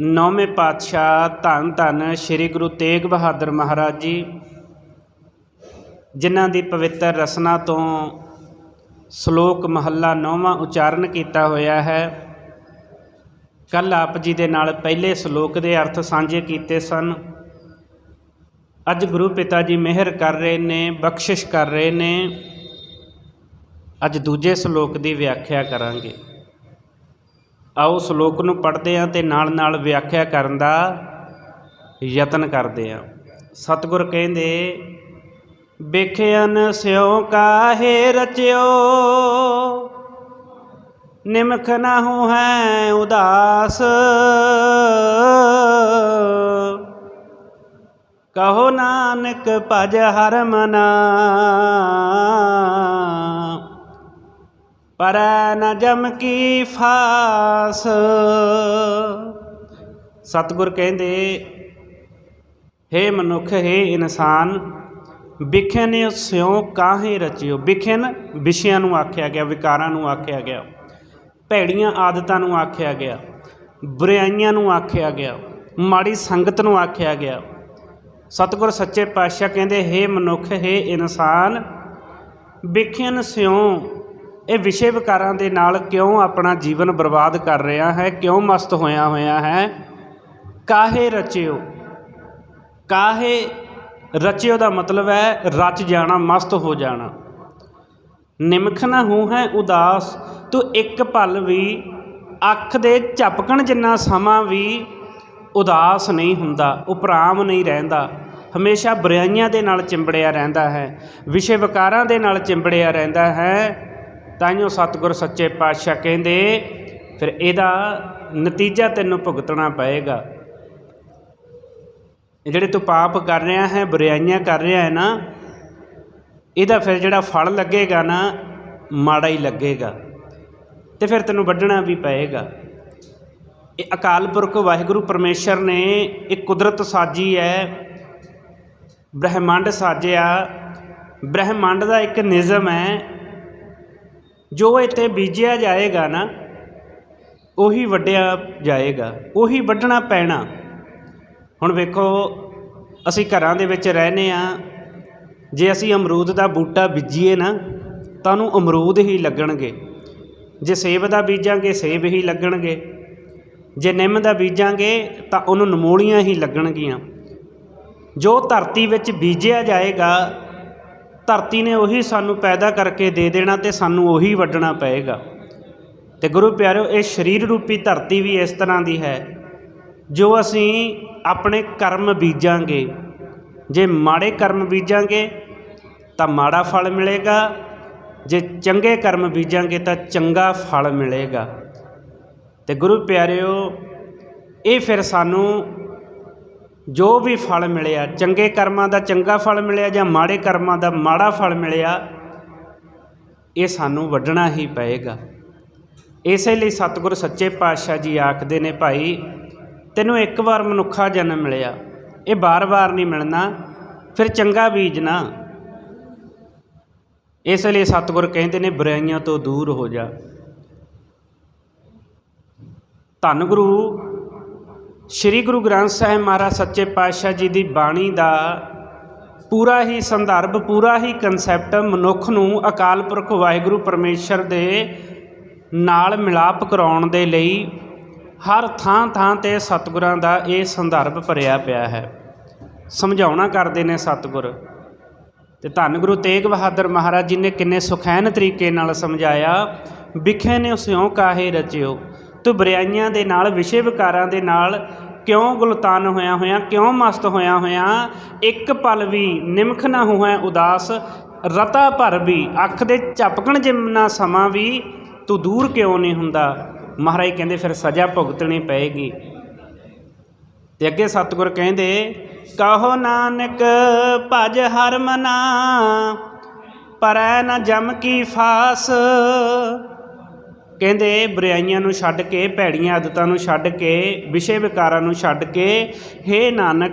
ਨੌਵੇਂ ਪਾਤਸ਼ਾਹ ਧੰਨ ਧੰਨ ਸ੍ਰੀ ਗੁਰੂ ਤੇਗ ਬਹਾਦਰ ਮਹਾਰਾਜ ਜੀ, ਜਿਨ੍ਹਾਂ ਦੀ ਪਵਿੱਤਰ ਰਸਨਾ ਤੋਂ ਸ਼ਲੋਕ ਮਹੱਲਾ ਨੌਵਾਂ ਉਚਾਰਨ ਕੀਤਾ ਹੋਇਆ ਹੈ। ਕੱਲ ਆਪ ਜੀ ਦੇ ਨਾਲ ਪਹਿਲੇ ਸ਼ਲੋਕ ਦੇ ਅਰਥ ਸਾਂਝੇ ਕੀਤੇ ਸਨ। ਅੱਜ ਗੁਰੂ ਪਿਤਾ ਜੀ ਮਿਹਰ ਕਰ ਰਹੇ ਨੇ, ਬਖਸ਼ਿਸ਼ ਕਰ ਰਹੇ ਨੇ। ਅੱਜ ਦੂਜੇ ਸ਼ਲੋਕ ਦੀ ਵਿਆਖਿਆ ਕਰਾਂਗੇ। ਆਓ ਸ਼ਲੋਕ ਨੂੰ ਪੜ੍ਹਦੇ ਹਾਂ ਤੇ ਨਾਲ ਨਾਲ ਵਿਆਖਿਆ ਕਰਨ ਦਾ ਯਤਨ ਕਰਦੇ ਹਾਂ। ਸਤਿਗੁਰ ਕਹਿੰਦੇ ਵੇਖਿਆਨ ਸਿਉ ਕਾਹੇ ਰਚਿਓ? ਨਿਮਖ ਨਾ ਹੋ ਹੈ ਉਦਾਸ। ਕਹੋ ਨਾਨਕ ਭਜ ਹਰ ਮਨਾ। ਪਰ ਨ ਜਮ ਕੀ ਫਾਸ। ਸਤਿਗੁਰ ਕਹਿੰਦੇ, ਹੇ ਮਨੁੱਖ, ਹੇ ਇਨਸਾਨ ਵਿਖਿਆਨ ਸਿਉ ਕਾਹੇ ਰਚਿਓ? ਵਿਖਿਨ ਵਿਸ਼ਿਆਂ ਨੂੰ ਆਖਿਆ ਗਿਆ, ਵਿਕਾਰਾਂ ਨੂੰ ਆਖਿਆ ਗਿਆ, ਭੈੜੀਆਂ ਆਦਤਾਂ ਨੂੰ ਆਖਿਆ ਗਿਆ, ਬੁਰਾਈਆਂ ਨੂੰ ਆਖਿਆ ਗਿਆ, ਮਾੜੀ ਸੰਗਤ ਨੂੰ ਆਖਿਆ ਗਿਆ। ਸਤਿਗੁਰ ਸੱਚੇ ਪਾਤਸ਼ਾਹ ਕਹਿੰਦੇ, ਹੇ ਮਨੁੱਖ, ਹੇ ਇਨਸਾਨ ਵਿਖਿਨ ਸਿਉ ਇਹ ਵਿਸ਼ੇ ਵਿਕਾਰਾਂ ਦੇ ਨਾਲ ਕਿਉਂ ਆਪਣਾ ਜੀਵਨ ਬਰਬਾਦ ਕਰ ਰਿਹਾ ਹੈ? ਕਿਉਂ ਮਸਤ ਹੋਇਆ ਹੋਇਆ ਹੈ? ਕਾਹੇ ਰਚਿਓ? ਕਾਹੇ ਰਚਿਓ ਦਾ ਮਤਲਬ ਹੈ ਰਚ ਜਾਣਾ, ਮਸਤ ਹੋ ਜਾਣਾ। ਨਿਮਖ ਨਾ ਹੋ ਹੈ ਉਦਾਸ, ਤੂੰ ਇੱਕ ਪਲ ਵੀ ਅੱਖ ਦੇ ਝਪਕਣ ਜਿੰਨਾ ਸਮਾਂ ਵੀ ਉਦਾਸ ਨਹੀਂ ਹੁੰਦਾ, ਉਪਰਾਮ ਨਹੀਂ ਰਹਿੰਦਾ। ਹਮੇਸ਼ਾ ਬੁਰਾਈਆਂ ਦੇ ਨਾਲ ਚਿੰਬੜਿਆ ਰਹਿੰਦਾ ਹੈ, ਵਿਸ਼ੇ ਵਿਕਾਰਾਂ ਦੇ ਨਾਲ ਚਿੰਬੜਿਆ ਰਹਿੰਦਾ ਹੈ। ਤਾਈਓ ਸਤਿਗੁਰ ਸੱਚੇ ਪਾਤਸ਼ਾਹ ਕਹਿੰਦੇ, ਫਿਰ ਇਹਦਾ ਨਤੀਜਾ ਤੈਨੂੰ ਭੁਗਤਣਾ ਪਏਗਾ। ਜਿਹੜੇ ਤੂੰ ਪਾਪ ਕਰ ਰਿਹਾ ਹੈ, ਬੁਰਾਈਆਂ ਕਰ ਰਿਹਾ ਹੈ ਨਾ, ਇਹਦਾ ਫਿਰ ਜਿਹੜਾ ਫਲ ਲੱਗੇਗਾ ਨਾ, ਮਾੜਾ ਹੀ ਲੱਗੇਗਾ। ਤੇ ਫਿਰ ਤੈਨੂੰ ਵੱਢਣਾ ਵੀ ਪਏਗਾ। ਇਹ ਅਕਾਲ ਪੁਰਖ ਵਾਹਿਗੁਰੂ ਪਰਮੇਸ਼ਰ ਨੇ ਇਹ ਕੁਦਰਤ ਸਾਜੀ ਹੈ, ਬ੍ਰਹਿਮੰਡ ਸਾਜਿਆ। ਬ੍ਰਹਿਮੰਡ ਦਾ ਇੱਕ ਨਿਯਮ ਹੈ ਜੋ ਇੱਥੇ ਬੀਜਿਆ ਜਾਏਗਾ ਨਾ, ਉਹੀ ਵੱਢਿਆ ਜਾਏਗਾ, ਉਹੀ ਵੱਢਣਾ ਪੈਣਾ। ਹੁਣ ਵੇਖੋ, ਅਸੀਂ ਘਰਾਂ ਦੇ ਵਿੱਚ ਰਹਿੰਦੇ ਆ ਜੇ ਅਸੀਂ ਅਮਰੂਦ ਦਾ ਬੂਟਾ ਬੀਜੀਏ ਨਾ, ਤਾਂ ਉਹਨੂੰ ਅਮਰੂਦ ਹੀ ਲੱਗਣਗੇ। ਜੇ ਸੇਬ ਦਾ ਬੀਜਾਂਗੇ, ਸੇਬ ਹੀ ਲੱਗਣਗੇ। ਜੇ ਨਿੰਮ ਦਾ ਬੀਜਾਂਗੇ, ਤਾਂ ਉਹਨੂੰ ਨਮੂਲੀਆਂ ਹੀ ਲੱਗਣਗੀਆਂ। ਜੋ ਧਰਤੀ ਵਿੱਚ ਬੀਜਿਆ ਜਾਏਗਾ ਧਰਤੀ ਨੇ ਉਹੀ ਸਾਨੂੰ ਪੈਦਾ ਕਰਕੇ ਦੇ ਦੇਣਾ ਤੇ ਸਾਨੂੰ ਉਹੀ ਵੱਢਣਾ ਪਏਗਾ। ਤੇ ਗੁਰੂ ਪਿਆਰਿਓ ਇਹ ਸਰੀਰ ਰੂਪੀ ਧਰਤੀ ਵੀ ਇਸ ਤਰ੍ਹਾਂ ਦੀ ਹੈ, ਜੋ ਅਸੀਂ ਆਪਣੇ ਕਰਮ ਬੀਜਾਂਗੇ। ਜੇ ਮਾੜੇ ਕਰਮ ਬੀਜਾਂਗੇ, ਤਾਂ ਮਾੜਾ ਫਲ ਮਿਲੇਗਾ। ਜੇ ਚੰਗੇ ਕਰਮ ਬੀਜਾਂਗੇ, ਤਾਂ ਚੰਗਾ ਫਲ ਮਿਲੇਗਾ। ਤੇ ਗੁਰੂ ਪਿਆਰਿਓ, ਇਹ ਫਿਰ ਸਾਨੂੰ ਜੋ ਵੀ ਫਲ ਮਿਲਿਆ, ਚੰਗੇ ਕਰਮਾਂ ਦਾ ਚੰਗਾ ਫਲ ਮਿਲਿਆ ਜਾਂ ਮਾੜੇ ਕਰਮਾਂ ਦਾ ਮਾੜਾ ਫਲ ਮਿਲਿਆ, ਇਹ ਸਾਨੂੰ ਵੱਢਣਾ ਹੀ ਪਏਗਾ। ਇਸੇ ਲਈ ਸਤਿਗੁਰ ਸੱਚੇ ਪਾਤਸ਼ਾਹ ਜੀ ਆਖਦੇ ਨੇ, ਭਾਈ, ਤੈਨੂੰ ਇੱਕ ਵਾਰ ਮਨੁੱਖਾ ਜਨਮ ਮਿਲਿਆ, ਇਹ ਬਾਰ-ਬਾਰ ਨਹੀਂ ਮਿਲਣਾ, ਫਿਰ ਚੰਗਾ ਬੀਜਣਾ ਇਸ ਲਈ ਸਤਿਗੁਰ ਕਹਿੰਦੇ ਨੇ, ਬੁਰਾਈਆਂ ਤੋਂ ਦੂਰ ਹੋ ਜਾ। ਧੰਨ ਗੁਰੂ ਸ੍ਰੀ ਗੁਰੂ ਗ੍ਰੰਥ ਸਾਹਿਬ ਮਹਾਰਾਜ ਸੱਚੇ ਪਾਤਸ਼ਾਹ ਜੀ ਦੀ ਬਾਣੀ ਦਾ ਪੂਰਾ ਹੀ ਸੰਦਰਭ, ਪੂਰਾ ਹੀ ਕਨਸੈਪਟ ਮਨੁੱਖ ਨੂੰ ਅਕਾਲ ਪੁਰਖ ਵਾਹਿਗੁਰੂ ਪਰਮੇਸ਼ਰ ਦੇ ਨਾਲ ਮਿਲਾਪ ਕਰਾਉਣ ਦੇ ਲਈ ਹਰ ਥਾਂ ਥਾਂ ਤੇ ਸਤਿਗੁਰਾਂ ਦਾ ਇਹ ਸੰਦਰਭ ਭਰਿਆ ਪਿਆ ਹੈ। ਸਮਝਾਉਣਾ ਕਰਦੇ ਨੇ ਸਤਿਗੁਰ। ਤੇ ਧੰਨ ਗੁਰੂ ਤੇਗ ਬਹਾਦਰ ਮਹਾਰਾਜ ਜੀ ਨੇ ਕਿੰਨੇ ਸੁਖੈਨ ਤਰੀਕੇ ਨਾਲ ਸਮਝਾਇਆ, ਵਿਖੇ ਨੇ ਸਿਉ ਕਾਹੇ ਰਚਿਓ। ਤੂੰ ਬਰਿਆਈਆਂ ਦੇ ਨਾਲ, ਵਿਸ਼ੇ ਵਿਕਾਰਾਂ ਦੇ ਨਾਲ ਕਿਉਂ ਗੁਲਤਾਨ ਹੋਇਆ ਹੋਇਆ, ਕਿਉਂ ਮਸਤ ਹੋਇਆ ਹੋਇਆ, ਇੱਕ ਪਲ ਵੀ ਨਿਮਖ ਨਾ ਹੋਇਆ ਉਦਾਸ, ਰਤਾ ਭਰ ਵੀ, ਅੱਖ ਦੇ ਝਪਕਣ ਜਿੰਨਾ ਸਮਾਂ ਵੀ ਤੂੰ ਦੂਰ ਕਿਉਂ ਨਹੀਂ ਹੁੰਦਾ? ਮਹਾਰਾਜ ਕਹਿੰਦੇ, ਫਿਰ ਸਜ਼ਾ ਭੁਗਤਣੀ ਪਏਗੀ। ਤੇ ਅੱਗੇ ਸਤਿਗੁਰ ਕਹਿੰਦੇ, ਕਹੋ ਨਾਨਕ, ਭਜ ਹਰਮਨਾ, ਪਰੈ ਨ ਜਮ ਕੀ ਫਾਸ ਕਹਿੰਦੇ ਬੁਰਾਈਆਂ ਨੂੰ ਛੱਡ ਕੇ, ਭੈੜੀਆਂ ਆਦਤਾਂ ਨੂੰ ਛੱਡ ਕੇ, ਵਿਸ਼ੇ ਵਿਕਾਰਾਂ ਨੂੰ ਛੱਡ ਕੇ, ਹੇ ਨਾਨਕ,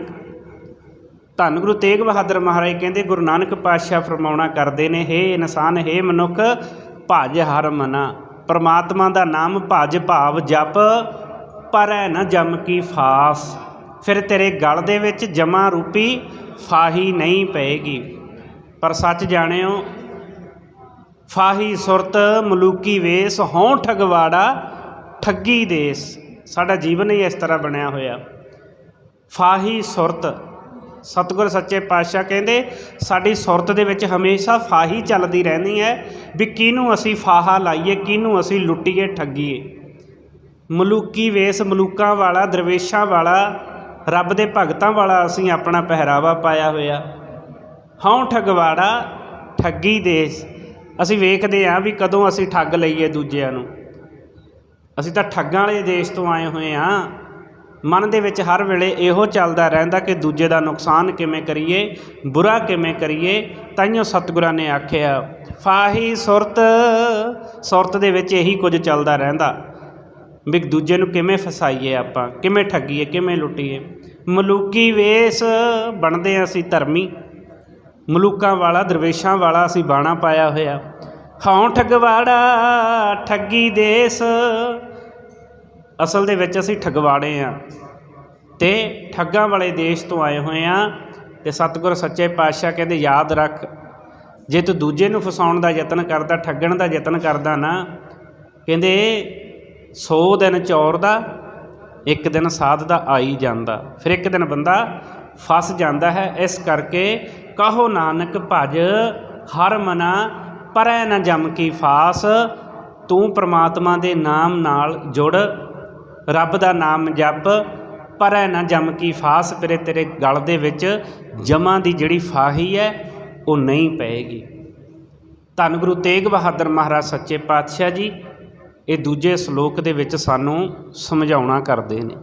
ਧੰਨ ਗੁਰੂ ਤੇਗ ਬਹਾਦਰ ਮਹਾਰਾਜ ਕਹਿੰਦੇ, ਗੁਰੂ ਨਾਨਕ ਪਾਤਸ਼ਾਹ ਫਰਮਾਉਣਾ ਕਰਦੇ ਨੇ, ਹੇ ਇਨਸਾਨ, ਹੇ ਮਨੁੱਖ, ਭਜ ਹਰ ਮਨਾ। ਪਰਮਾਤਮਾ ਦਾ ਨਾਮ ਭਜ ਭਾਵ ਜਪ, ਪਰ ਹੈ ਨਾ ਜਮ ਕੀ ਫਾਸ। ਫਿਰ ਤੇਰੇ ਗਲ ਦੇ ਵਿੱਚ ਜਮਾ ਰੂਪੀ ਫਾਹੀ ਨਹੀਂ ਪਏਗੀ। ਪਰ ਸੱਚ ਜਾਣਿਓ ਫਾਹੀ ਸੁਰਤ ਮਲੂਕੀ ਵੇਸ, ਹਉ ਠਗਵਾੜਾ ਠੱਗੀ ਦੇਸ। ਸਾਡਾ ਜੀਵਨ ਹੀ ਇਸ ਤਰ੍ਹਾਂ ਬਣਿਆ ਹੋਇਆ। ਫਾਹੀ ਸੁਰਤ, ਸਤਿਗੁਰ ਸੱਚੇ ਪਾਤਸ਼ਾਹ ਕਹਿੰਦੇ, ਸਾਡੀ ਸੁਰਤ ਦੇ ਵਿੱਚ ਹਮੇਸ਼ਾ ਫਾਹੀ ਚੱਲਦੀ ਰਹਿੰਦੀ ਹੈ ਵੀ ਕਿਹਨੂੰ ਅਸੀਂ ਫਾਹਾ ਲਾਈਏ, ਕਿਹਨੂੰ ਅਸੀਂ ਲੁੱਟੀਏ, ਠੱਗੀਏ। ਮਲੂਕੀ ਵੇਸ ਮਲੂਕਾਂ ਵਾਲਾ, ਦਰਵੇਸ਼ਾਂ ਵਾਲਾ, ਰੱਬ ਦੇ ਭਗਤਾਂ ਵਾਲਾ ਅਸੀਂ ਆਪਣਾ ਪਹਿਰਾਵਾ ਪਾਇਆ ਹੋਇਆ। ਹਉ ਠਗਵਾੜਾ ਠੱਗੀ ਦੇਸ। ਅਸੀਂ ਵੇਖਦੇ ਹਾਂ ਵੀ ਕਦੋਂ ਅਸੀਂ ਠੱਗ ਲਈਏ ਦੂਜਿਆਂ ਨੂੰ। ਅਸੀਂ ਤਾਂ ਠੱਗਾਂ ਵਾਲੇ ਦੇਸ਼ ਤੋਂ ਆਏ ਹੋਏ ਹਾਂ। ਮਨ ਦੇ ਵਿੱਚ ਹਰ ਵੇਲੇ ਇਹੋ ਚੱਲਦਾ ਰਹਿੰਦਾ ਕਿ ਦੂਜੇ ਦਾ ਨੁਕਸਾਨ ਕਿਵੇਂ ਕਰੀਏ, ਬੁਰਾ ਕਿਵੇਂ ਕਰੀਏ ਤਾਈਓ ਸਤਿਗੁਰਾਂ ਨੇ ਆਖਿਆ, ਫਾਹੀ ਸੁਰਤ। ਸੁਰਤ ਦੇ ਵਿੱਚ ਇਹੀ ਕੁਝ ਚੱਲਦਾ ਰਹਿੰਦਾ ਵੀ ਦੂਜੇ ਨੂੰ ਕਿਵੇਂ ਫਸਾਈਏ ਆਪਾਂ, ਕਿਵੇਂ ਠੱਗੀਏ, ਕਿਵੇਂ ਲੁੱਟੀਏ। ਮਲੂਕੀ ਵੇਸ ਬਣਦੇ ਹਾਂ ਅਸੀਂ ਧਰਮੀ। ਮਲੂਕਾਂ ਵਾਲਾ, ਦਰਵੇਸ਼ਾਂ ਵਾਲਾ ਅਸੀਂ ਬਾਣਾ ਪਾਇਆ ਹੋਇਆ। ਹੌਂ ਠਗਵਾੜਾ, ਠੱਗੀ ਦੇਸ। ਅਸਲ ਦੇ ਵਿੱਚ ਅਸੀਂ ਠਗਵਾੜੇ ਆ ਤੇ ਠੱਗਾਂ ਵਾਲੇ ਦੇਸ਼ ਤੋਂ ਆਏ ਹੋਏ ਆ ਤੇ ਸਤਿਗੁਰ ਸੱਚੇ ਪਾਤਸ਼ਾਹ ਕਹਿੰਦੇ, ਯਾਦ ਰੱਖ, ਜੇ ਤੂੰ ਦੂਜੇ ਨੂੰ ਫਸਾਉਣ ਦਾ ਯਤਨ ਕਰਦਾ, ਠੱਗਣ ਦਾ ਯਤਨ ਕਰਦਾ ਨਾ, ਕਹਿੰਦੇ 100 ਦਿਨ ਚੌਰ ਦਾ, ਇੱਕ ਦਿਨ ਸਾਧ ਦਾ ਆਈ ਜਾਂਦਾ। ਫਿਰ ਇੱਕ ਦਿਨ ਬੰਦਾ ਫਸ ਜਾਂਦਾ ਹੈ, ਇਸ ਕਰਕੇ ਕਹੋ ਨਾਨਕ ਭਜ, ਹਰ ਮਨਾ ਪਰੈ ਨ ਜਮ ਕੀ ਫਾਸ, ਤੂੰ ਪ੍ਰਮਾਤਮਾ ਦੇ ਨਾਮ ਨਾਲ ਜੁੜ, ਰੱਬ ਦਾ ਨਾਮ ਜਪ, ਪਰੈ ਨ ਜਮ ਕੀ ਫਾਸ ਫਿਰੇ ਤੇਰੇ ਗਲ ਦੇ ਵਿੱਚ ਜਮਾਂ ਦੀ ਜਿਹੜੀ ਫਾਹੀ ਹੈ, ਉਹ ਨਹੀਂ ਪਏਗੀ। ਧੰਨ ਗੁਰੂ ਤੇਗ ਬਹਾਦਰ ਮਹਾਰਾਜ ਸੱਚੇ ਪਾਤਸ਼ਾਹ ਜੀ, ਇਹ ਦੂਜੇ ਸ਼ਲੋਕ ਦੇ ਵਿੱਚ ਸਾਨੂੰ ਸਮਝਾਉਣਾ ਕਰਦੇ ਨੇ।